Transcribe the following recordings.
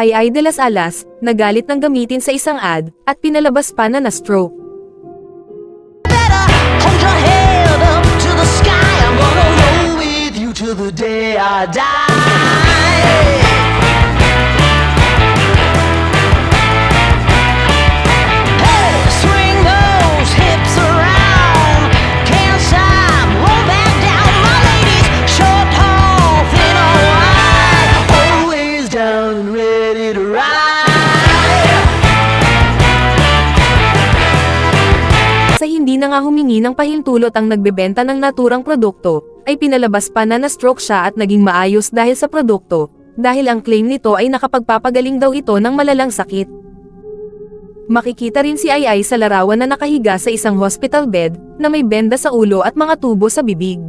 Ay Ay de las Alas, nagalit ng gamitin sa isang ad, at pinalabas pa na na-stroke. to the day I die. Hindi na nga humingi ng pahintulot ang nagbebenta ng naturang produkto, ay pinalabas pa na na-stroke siya at naging maayos dahil sa produkto, dahil ang claim nito ay nakapagpapagaling daw ito ng malalang sakit. Makikita rin si Ai sa larawan na nakahiga sa isang hospital bed, na may benda sa ulo at mga tubo sa bibig.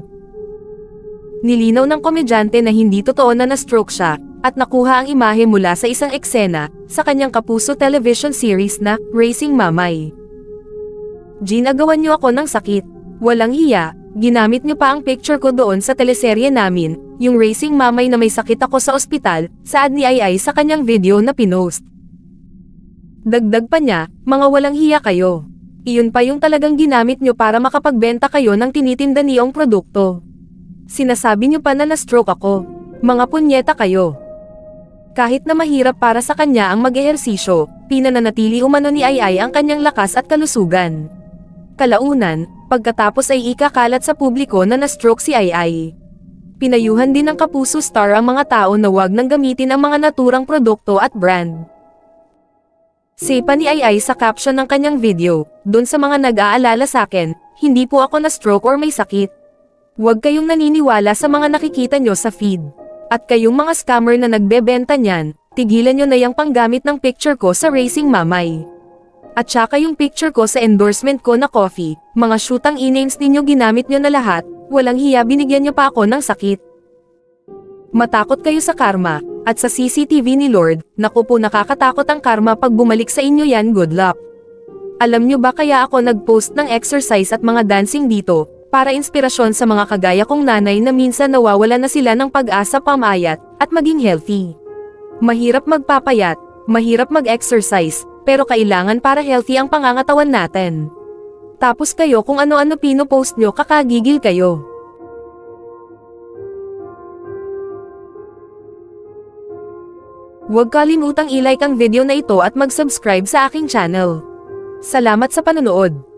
Nilinaw ng komedyante na hindi totoo na na-stroke siya, at nakuha ang imahe mula sa isang eksena, sa kanyang kapuso television series na, Racing Mamay. Ginagawan niyo ako ng sakit. Walang hiya, ginamit niyo pa ang picture ko doon sa teleserye namin, yung racing mamay na may sakit ako sa ospital, saad ni Ai sa kanyang video na pinost. Dagdag pa niya, mga walang hiya kayo. Iyon pa yung talagang ginamit niyo para makapagbenta kayo ng tinitinda niyong produkto. Sinasabi niyo pa na na-stroke ako. Mga punyeta kayo. Kahit na mahirap para sa kanya ang mag-ehersisyo, pinananatili umano ni Ai ang kanyang lakas at kalusugan. Kalaunan, pagkatapos ay ikakalat sa publiko na na-stroke si Ai. Pinayuhan din ng Kapuso Star ang mga tao na wag nang gamitin ang mga naturang produkto at brand. Sipa ni Ai sa caption ng kanyang video, dun sa mga nag-aalala sa akin, hindi po ako na-stroke or may sakit. Huwag kayong naniniwala sa mga nakikita nyo sa feed. At kayong mga scammer na nagbebenta niyan, tigilan nyo na yung panggamit ng picture ko sa Racing Mamay. At saka yung picture ko sa endorsement ko na coffee, mga shootang e-names ninyo ginamit nyo na lahat, walang hiya binigyan nyo pa ako ng sakit. Matakot kayo sa karma, at sa CCTV ni Lord, naku po nakakatakot ang karma pag bumalik sa inyo yan good luck. Alam nyo ba kaya ako nag-post ng exercise at mga dancing dito, para inspirasyon sa mga kagaya kong nanay na minsan nawawala na sila ng pag-asa pamayat, at maging healthy. Mahirap magpapayat, mahirap mag-exercise, pero kailangan para healthy ang pangangatawan natin. Tapos kayo kung ano-ano pinopost nyo kakagigil kayo. Huwag kalimutang i-like ang video na ito at mag-subscribe sa aking channel. Salamat sa panonood.